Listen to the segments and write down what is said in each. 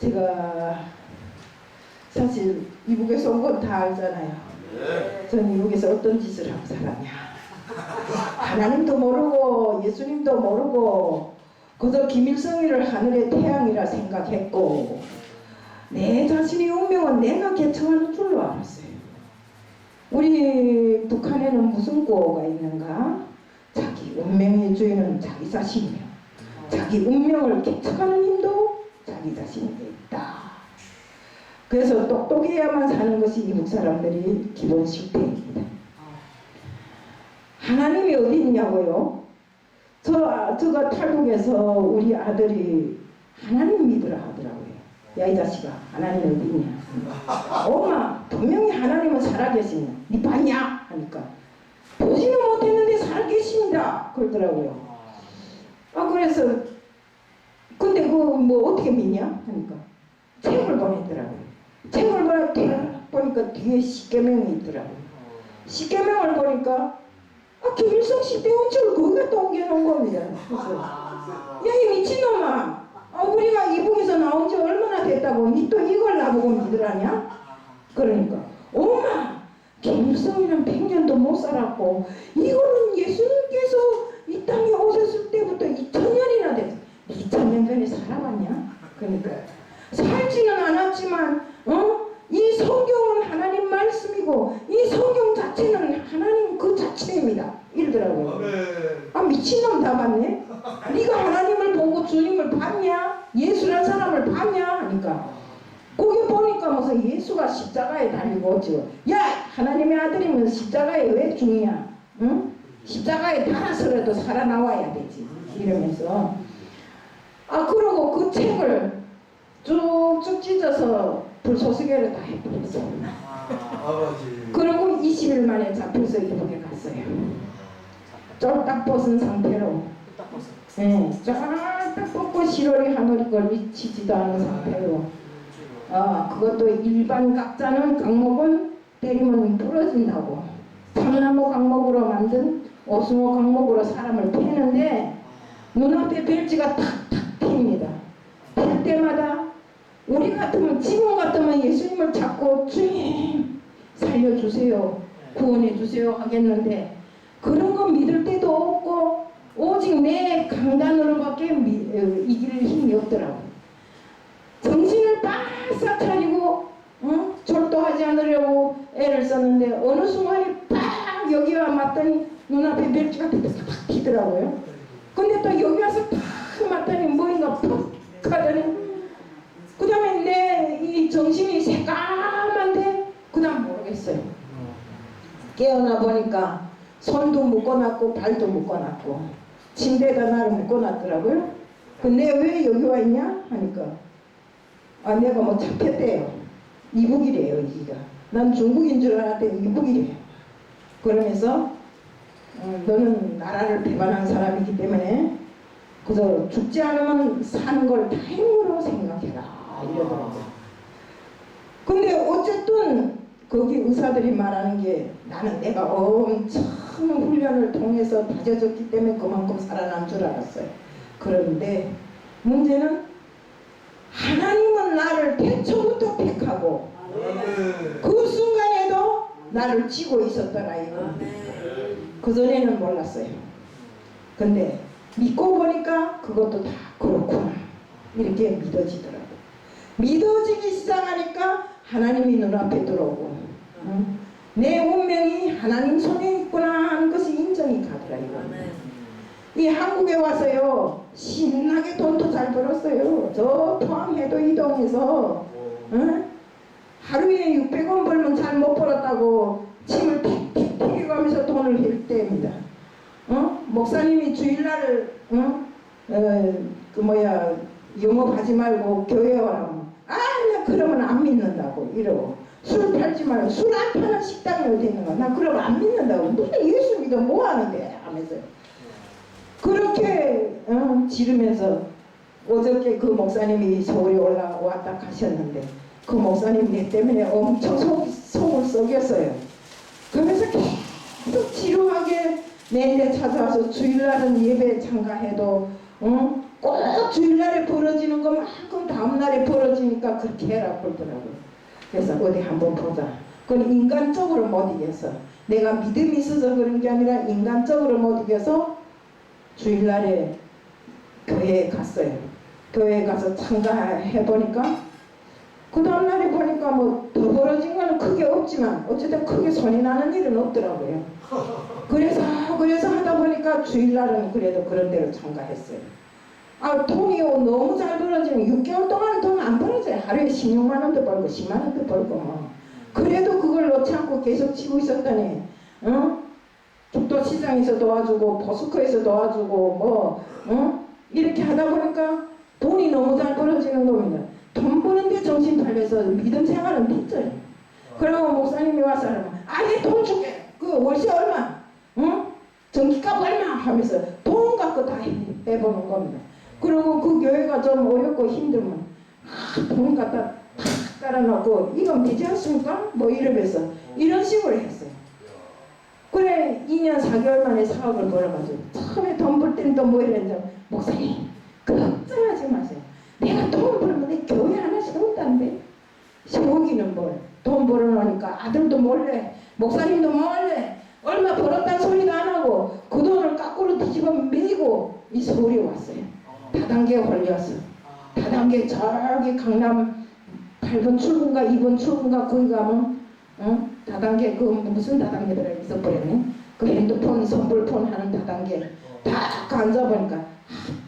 제가 사실 이북에서 온 건 다 알잖아요. 전 이북에서 어떤 짓을 하고 살았냐. 하나님도 모르고 예수님도 모르고 그저 김일성이를 하늘의 태양이라 생각했고 내 자신의 운명은 내가 개척하는 줄로 알았어요. 우리 북한에는 무슨 구호가 있는가? 자기 운명의 주인은 자기 자신이며 자기 운명을 개척하는 힘도 자기 자신에게 있다. 그래서 똑똑해야만 사는 것이 이북 사람들이 기본 실태입니다. 하나님이 어디 있냐고요? 저, 저가 탈북해서 우리 아들이 하나님 믿으라 하더라고요. 야, 이 자식아, 하나님 어디 있냐? 엄마, 분명히 하나님은 살아계시냐? 니 봤냐? 하니까, 보지는 못했는데 살아계십니다. 그러더라고요. 아, 그래서, 근데 그뭐 어떻게 믿냐? 하니까, 책을 보냈더라고요. 책을 보니까 뒤에 십계명이 있더라고요. 십계명을 보니까, 아, 김일성 씨줄 거기가 또 옮겨놓은 겁니다. 그래서, 야, 이 미친놈아. 아, 우리가 이북에서 나온 지 얼마나 됐다고 니 또 이걸 나보고 믿으라냐? 그러니까 엄마 김일성이는 100년도 못 살았고 이거는 예수님께서 이 땅에 오셨을 때부터 2000년이나 됐어 2000년 전에 살아봤냐? 그러니까 살지는 않았지만 어? 이 성경은 하나님 말씀이고 이 성경 자체는 하나님 그 자체입니다 이러더라고요 아 미친놈 다 봤네. 네가 하나님을 보고 주님을 봤냐? 예수란 사람을 봤냐? 하니까 거기 보니까 무슨 예수가 십자가에 달리고 지금 야 하나님의 아들이면 십자가에 왜 죽냐? 응? 십자가에 달아서라도 살아나와야 되지 이러면서 아 그러고 그 책을 쭉쭉 찢어서 불소스개를 다 해버렸어. 아버지. 그리고 20일 만에 잡혀서 이북에 갔어요. 쫄딱 벗은 상태로 예, 쫙딱 벗고 시롤이 한 올이 걸리치지도 않은 상태로 아 그것도 일반 각자는 강목은 때리면 부러진다고 참나무 강목으로 만든 오승호 강목으로 사람을 패는데 눈앞에 별지가 탁탁 때마다 우리 같으면 지금 같으면 예수님을 잡고 주님 살려주세요 구원해 주세요 하겠는데 그런 거 믿을 때도 없고 오직 내 강단으로밖에 미- 어, 이길 힘이 없더라고. 정신을 바싹 차리고 응? 절도하지 않으려고 애를 썼는데 어느 순간에 팍 여기 와 맞더니 눈앞에 멸치가 팍팍 튀더라고요. 근데 또 여기 와서 팍 맞더니 머리가 팍 하더니 그 다음에 내 이 정신이 새까만데 그 다음 모르겠어요. 깨어나 보니까 손도 묶어놨고 발도 묶어놨고 침대에다 나를 묶어놨더라고요. 근데 왜 여기 와 있냐 하니까 아 내가 뭐 잡혔대요. 이북이래요 여기가. 난 중국인 줄 알았더니 이북이래요. 그러면서 어, 너는 나라를 배반한 사람이기 때문에 그저 죽지 않으면 사는 걸 다행으로 생각해라 이러더라고요. 근데 어쨌든 거기 의사들이 말하는 게 나는 내가 엄청 훈련을 통해서 다져졌기 때문에 그만큼 살아난 줄 알았어요. 그런데 문제는 하나님은 나를 태초부터 택하고. 그 순간에도 나를 치고 있었더라 이거. 그 전에는 몰랐어요. 근데 믿고 보니까 그것도 다 그렇구나 이렇게 믿어지더라고. 믿어지기 시작하니까 하나님이 눈앞에 들어오고 응? 내 운명이 하나님 손에 있구나 하는 것이 인정이 가더라 이거. 이 한국에 와서요 신나게 돈도 잘 벌었어요. 저 포항해도 이동해서 응? 하루에 600원 벌면 잘 못 벌었다고 목사님이 주일날 어? 어, 그 뭐야 영업하지 말고 교회 와라. 아, 나 그러면 안 믿는다고 이러고 술 팔지 말고 술 안 파는 식당이 어디 있는 거야? 나 그러면 안 믿는다고. 무슨 예수 믿어 뭐 하는데? 하면서 그렇게 어, 지르면서 어저께 그 목사님이 서울에 올라왔다 가셨는데 그 목사님 내 때문에 엄청 속, 속을 썩였어요. 그러면서 계속 지루하게 내내 찾아와서 주일날은 예배 참가해도 응? 꼭 주일날에 벌어지는 것만큼 다음날에 벌어지니까 그렇게 해라 그러더라고요. 그래서 어디 한번 보자. 그건 인간적으로 못 이겨서 내가 믿음이 있어서 그런 게 아니라 인간적으로 못 이겨서 주일날에 교회에 갔어요. 교회에 가서 참가해 보니까 그 다음날에 보니까 뭐 더 벌어진 거는 크게 없지만 어쨌든 크게 손이 나는 일은 없더라고요. 그래서 그래서 하다 보니까 주일날은 그래도 그런 대로 참가했어요. 아 돈이 너무 잘 벌어지면 6개월 동안 돈 안 벌어져요. 하루에 16만 원도 벌고 10만 원도 벌고 뭐. 그래도 그걸 놓지 않고 계속 치고 있었더니 어? 죽도 시장에서 도와주고 포스코에서 도와주고 뭐 어? 이렇게 하다 보니까 돈이 너무 잘 벌어지는 겁니다. 돈 버는데 정신 팔려서 믿음 생활은 빗져요. 그러고 목사님이 와서 하면 아니 돈 줄게 그 월세 얼마 응? 전기값 얼마 하면서 돈 갖고 다 해- 해보는 겁니다 그리고 그 교회가 좀 어렵고 힘들면 아, 돈 갖다 탁 깔아놓고 이건 되지 않습니까? 뭐 이러면서 이런 식으로 했어요 그래 2년 4개월 만에 사업을 벌어가지고 처음에 돈 벌 때는 또 뭐 이랬는데 목사님 걱정하지 마세요 내가 돈 벌면 내 교회 하나 세운다는데 세우기는 뭘? 돈 벌어놓으니까 아들도 몰래 목사님도 몰래 얼마 벌었다는 소리도 안 하고 그 돈을 거꾸로 뒤집어 매고 이 서울에 왔어요. 다단계 걸려서 다단계 저기 강남 8번 출구인가 2번 출구인가 거기 가면 어? 다단계 그 무슨 다단계더라 있어버렸네. 그 핸드폰 선불폰 하는 다단계 딱 앉아보니까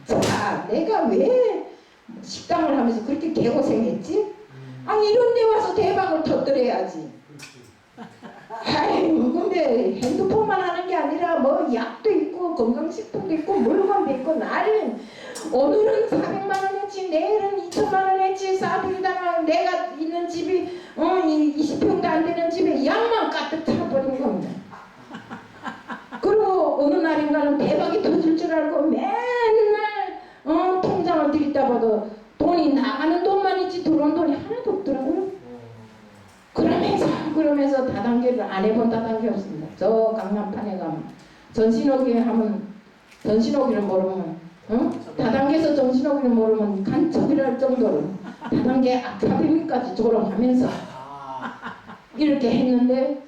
자 내가 왜 식당을 하면서 그렇게 개고생했지? 아니 이런 데 와서 대박을 터뜨려야지. 아이고 근데 핸드폰만 하는 게 아니라 뭐 약도 있고 건강식품도 있고 물건도 있고 나는 오늘은 400만 원 했지 내일은 2천만 원 했지 싸들이다가 내가 있는 집이 어, 이 20평도 안 되는 집에 양만 가득 차버린 겁니다. 그리고 어느 날인가는 대박이 터질 줄 알고 맨날 어, 통장을 들이다 봐도 돈이 나가는 돈만 있지 들어온 돈이 하나도 없더라고요. 그러면서 그러면서 다단계를 안 해본 다단계 없습니다. 저 강남판에 가면 전신호기 하면 전신호기를 모르면 응? 다단계에서 전신호기를 모르면 간첩이랄 정도로 다단계 아카데미까지 졸업하면서 이렇게 했는데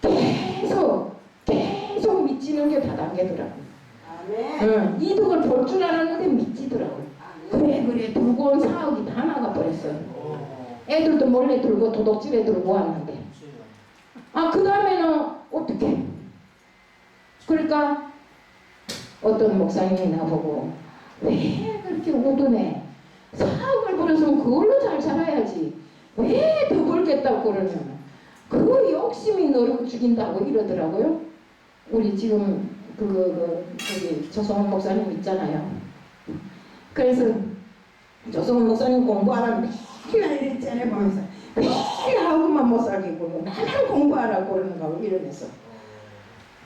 계속 계속 미치는 게 다단계더라고요. 응, 이득을 볼 줄 알았는데 미치더라고요. 그래 그래 들고 온 사억이 다 나가버렸어요. 애들도 몰래 들고 도둑질에 들고 왔는데 아 그 다음에는 어떻게 그러니까 어떤 목사님이 나보고 왜 그렇게 우둔해? 사업을 벌였으면 그걸로 잘 살아야지. 왜 더 벌겠다고 그러면 그 욕심이 너를 죽인다고 이러더라고요. 우리 지금 그, 그 저기 조성원 목사님 있잖아요. 그래서 조성원 목사님 공부하라고 맨날 째려보면서. 맨날 하고만 못 살겠고 나만 공부하라고 그러는가 고 이러면서.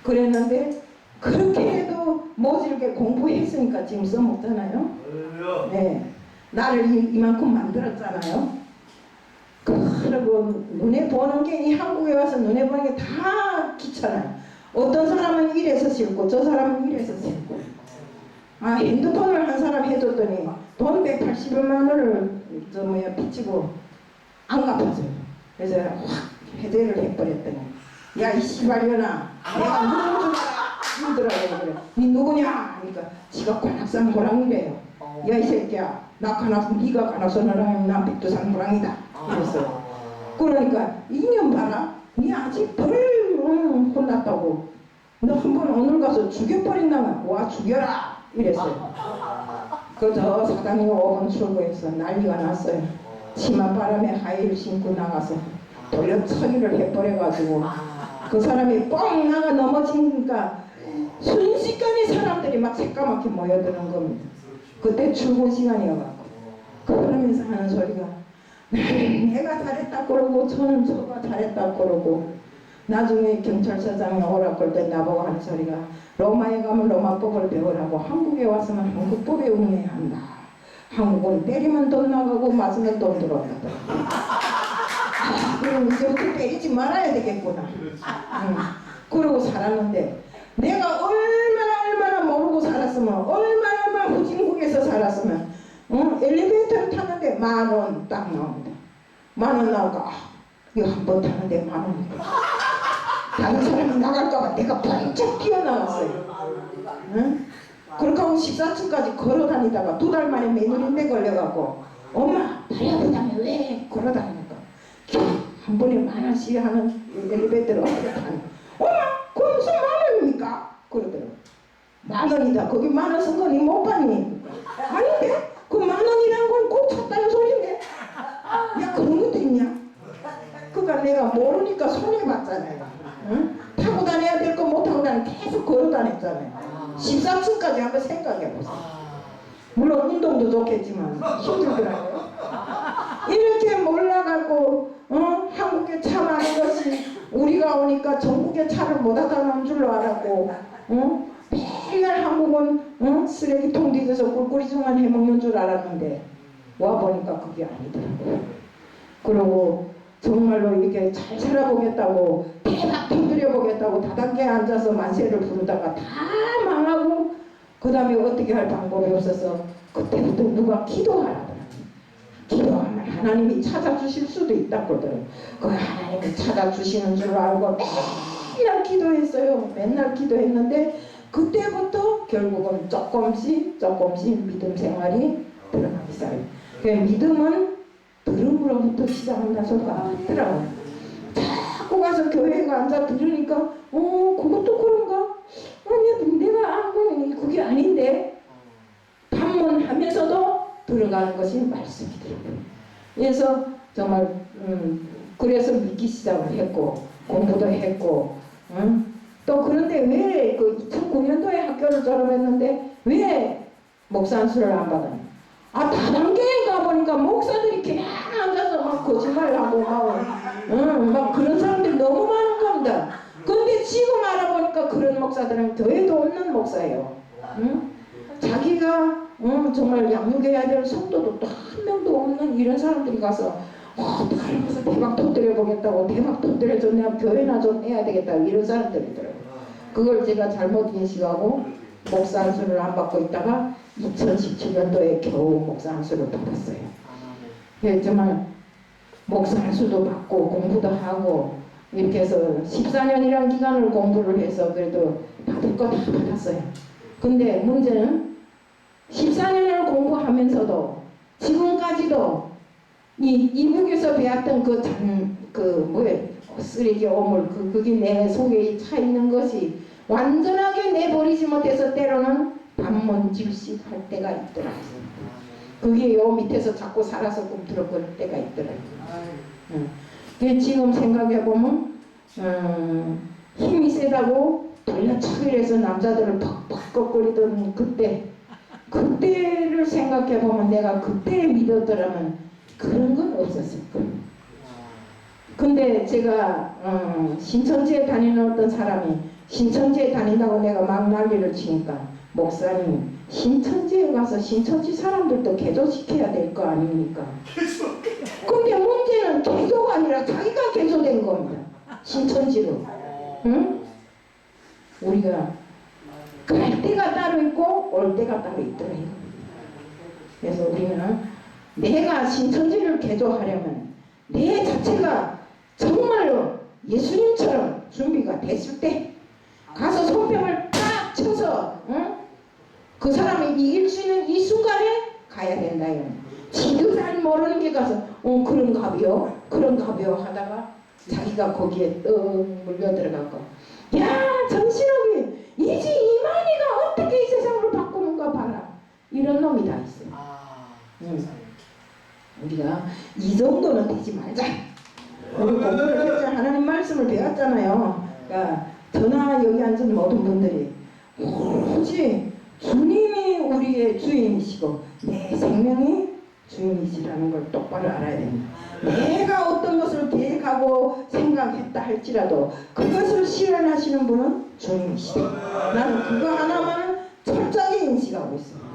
그랬는데 그렇게 해도 모질게 공부했으니까 지금 써먹잖아요. 네. 나를 이, 이만큼 만들었잖아요. 그리고 눈에 보는 게 이 한국에 와서 눈에 보는 게 다 귀찮아요. 어떤 사람은 이래서 싫고 저 사람은 이래서 싫고. 아 핸드폰을 한 사람 해줬더니 돈 180여만 원을 저 뭐야 빚지고 안 갚았어요. 그래서 확 해제를 해버렸더니 야 이 씨발년아. 내가 누군 줄 알아 이러더라고요 그래. 니 누구냐? 하니까 지가 관악산 호랑이래요. 야 이 새끼야. 나 관악 네가 관악산 호랑이면 난 백두산 호랑이다. 이랬어요 그러니까 이년 봐라. 니 아직 덜 음, 혼났다고. 너 한 번 오늘 가서 죽여버린다면 와 죽여라. 이랬어요. 그저 사장님 5번 출구에서 난리가 났어요 치맛바람에 하이를 신고 나가서 돌려 처리를 해버려가지고 그 사람이 뻥 나가 넘어지니까 순식간에 사람들이 막 새까맣게 모여드는 겁니다. 그때 출근 시간이어갖고 그러면서 하는 소리가 내가 잘했다 그러고 저는 저가 잘했다 그러고 나중에 경찰서장이 오라 그럴 때 나보고 하는 소리가 로마에 가면 로마법을 배우라고 한국에 왔으면 한국법에 응해야 한다 한국은 때리면 돈 나가고 맞으면 돈 들어온다 아, 그럼 이제부터 때리지 말아야 되겠구나 응. 그러고 살았는데 내가 얼마나 얼마나 모르고 살았으면 얼마나 얼마나 후진국에 살았으면 어? 엘리베이터를 탔는데 만 원 딱 나옵니다. 만 원 나오고 아, 이거 한 번 타는데 만 원이다. 다른 사람이 나갈까봐 내가 번쩍 뛰어나왔어요. 응? 그렇게 하고 14층까지 걸어 다니다가 두 달 만에 매누린내 걸려갖고 엄마 다리 아프다며 왜 걸어 다니니까 한 번에 만 원씩 하는 어떻게 타니 엄마 그거 무슨 만 원입니까? 그러더라고 만 원이다 거기 만원쓴 거니 못 봤니? 아닌데 그 만 원이란 건꼭 찼다는 소리인데 야 그런 것도 있냐? 그러니까 내가 모르니까 손해봤잖아 요 응? 타고 다녀야 될 거 못 타고 다니 계속 걸어 다녔잖아요 14층까지 한번 생각해보세요 물론 운동도 좋겠지만 힘들더라고요. 이렇게 몰라갖고 어? 한국에 차 많은 것이 우리가 오니까 전국에 차를 못 하다 놓은 줄로 알았고 어? 매일 한국은 어? 쓰레기통 뒤에서 꿀꿀이중만 해먹는 줄 알았는데 와보니까 그게 아니더라고요. 그리고 정말로 이렇게 잘 살아보겠다고 대박 터뜨려보겠다고 다단계에 앉아서 만세를 부르다가 다 망하고 그 다음에 어떻게 할 방법이 없어서 그때부터 누가 기도하라더라고요. 기도하면 하나님이 찾아주실 수도 있다 그러더라고요. 그 하나님이 찾아주시는 줄 알고 맨날 기도했어요. 맨날 기도했는데 그때부터 결국은 조금씩 조금씩 믿음 생활이 들어가기 시작해요. 그 믿음은 들음으로부터 시작한다 소리가 맞더라고요. 자꾸 가서 교회에 앉아 들으니까 어 그것도 그런가? 아니 내가 아는 그게 아닌데 반문하면서도 들어가는 것이 말씀이더라고요. 그래서 정말 음, 그래서 믿기 시작을 했고 공부도 했고 음, 또 그런데 왜 그 2009년도에 학교를 졸업했는데 왜 목사 안수를 안 받았냐? 아 다단계에 가보니까 목사들이 그냥 앉아서 막 거짓말하고 막, 응, 막 그런 사람들이 너무 많은 겁니다. 근데 알아보니까 그런 목사들은 교회도 없는 목사예요. 응? 자기가 응, 정말 양육해야 될 성도도 또 한 명도 없는 이런 사람들이 가서 어, 하면서 대박 터뜨려 보겠다고 대박 터뜨려서 내가 교회나 좀 해야 되겠다 이런 사람들이더라고요. 그걸 제가 잘못 인식하고 목사 안수를 안 받고 있다가 2017년도에 겨우 목사 안수를 받았어요. 예, 정말 목사 안수도 받고 공부도 하고 이렇게 해서 14년이라는 기간을 공부를 해서 그래도 받을 거다 받았어요. 근데 문제는 14년을 공부하면서도 지금까지도 이 이북에서 배웠던 그 잔, 그 뭐에 쓰레기 오물 그 그게 내 속에 차 있는 것이 완전하게 내버리지 못해서 때로는 반문질식 할 때가 있더라고요. 그게 요 밑에서 자꾸 살아서 꿈틀어거릴 때가 있더라고요. 응. 그 지금 생각해 보면 음, 힘이 세다고 돌려차기해서 남자들을 팍팍 꺾거리던 그때 그때를 생각해 보면 내가 그때 믿었더라면 그런 건 없었을 거예요. 근데 제가 어, 신천지에 다니는 어떤 사람이 신천지에 다닌다고 내가 막 난리를 치니까 목사님 신천지에 가서 신천지 사람들도 개조시켜야 될 거 아닙니까? 근데 문제는 개조가 아니라 자기가 개조된 겁니다. 신천지로. 응? 우리가 갈 때가 따로 있고 올 때가 따로 있더래요. 그래서 우리는 내가 신천지를 개조하려면 내 자체가 정말로 예수님처럼 준비가 됐을 때 가서 손뼉을 딱 쳐서 응? 그 사람이 이길 수 있는 이 순간에 가야 된다요. 지도 잘 모르는 게 가서 어 그런가벼 그런가벼 하다가 자기가 거기에 떡 물려 들어가고 야 정신없이 이제 이만희가 어떻게 이 세상을 바꾸는가 봐라 이런 놈이 다 있어요. 아, 응. 우리가 이 정도는 되지 말자. 우리 공부를 했죠. 하나님 말씀을 배웠잖아요. 그러니까 저나 여기 앉은 모든 분들이 오로지 주님이 우리의 주인이시고 내 생명이 주인이시라는 걸 똑바로 알아야 됩니다. 내가 어떤 것을 계획하고 생각했다 할지라도 그것을 실현하시는 분은 주님이시다. 나는 그거 하나만 철저히 인식하고 있습니다.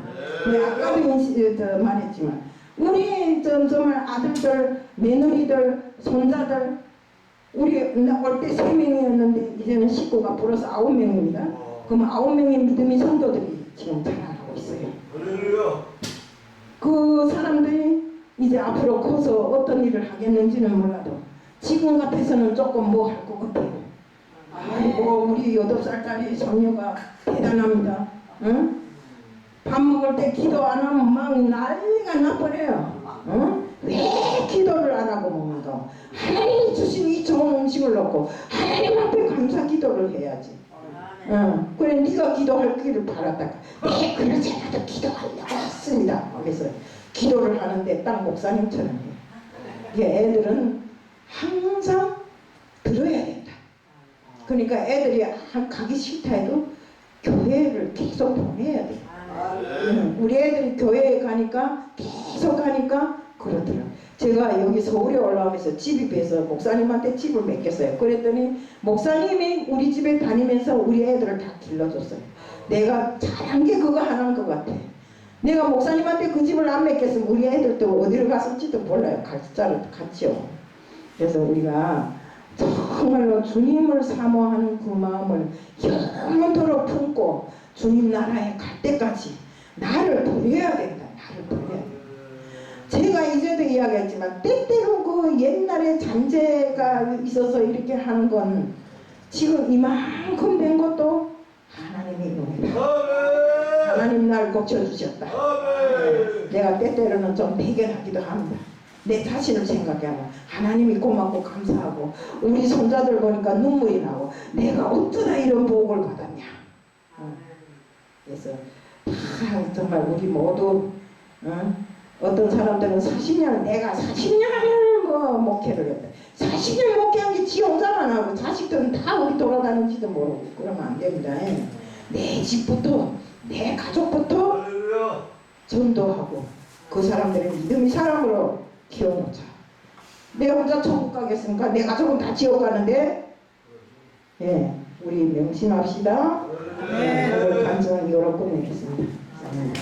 네, 아까도 인식, 저, 말했지만 우리 저, 정말 아들들, 며느리들, 손자들 우리 올때세 명이었는데 이제는 식구가 불어서 아홉 명입니다. 그럼 아홉 명의 믿음의 성도들이 지금 자라나고 있어요. 그 사람들이 이제 앞으로 커서 어떤 일을 하겠는지는 몰라도 지금 같아서는 조금 뭐 할 것 같아요. 아이고 우리 여덟 살짜리 손녀가 대단합니다. 응? 밥 먹을 때 기도 안 하면 막 난리가 나버려요. 응? 왜 기도를 안 하고 먹는가? 하나님이 주신 이 좋은 음식을 넣고 하나님 앞에 감사 기도를 해야지. 응. 그래 네가 기도할 길을 바랐다가 네 그러지 않아도 기도하려 고 했습니다. 그래서 기도를 하는데 딱 목사님처럼. 이게 애들은 항상 들어야 된다. 그러니까 애들이 한- 가기 싫다 해도 교회를 계속 보내야 돼. 응, 우리 애들이 교회에 가니까 계속 가니까 그러더라. 제가 여기 서울에 올라오면서 집이 비해서 목사님한테 집을 맡겼어요. 그랬더니 목사님이 우리 집에 다니면서 우리 애들을 다 길러줬어요. 내가 잘한 게 그거 하나인 것 같아. 내가 목사님한테 그 집을 안 맡겼으면 우리 애들도 어디를 갔을지도 몰라요. 갈자를 같이요. 그래서 우리가 정말로 주님을 사모하는 그 마음을 영원토록 품고 주님 나라에 갈 때까지 나를 버려야 된다. 나를 버려야 된다. 제가 이제도 이야기했지만 때때로 그 옛날에 잔재가 있어서 이렇게 하는 건 지금 이만큼 된 것도 하나님의 은혜다. 하나님 날 고쳐주셨다. 내가 때때로는 좀 대견하기도 합니다. 내 자신을 생각하면 하나님이 고맙고 감사하고 우리 손자들 보니까 눈물이 나고 내가 어쩌다 이런 복을 받았냐. 어. 그래서 다 정말 우리 모두 어? 어떤 사람들은 40년 내가 40년을 뭐 목회를 했다. 40년 목회한 게 지 혼자만 하고 자식들은 다 어디 돌아다니는지도 모르고 그러면 안 됩니다. 예. 내 집부터 내 가족부터. 전도하고 그 사람들의 믿음의 사람으로 키워놓자. 내 혼자 천국 가겠습니까? 내 가족은 다 지옥 가는데 예, 우리 명심합시다. 네, 오늘 간증은 이거로 끝내겠습니다. 네.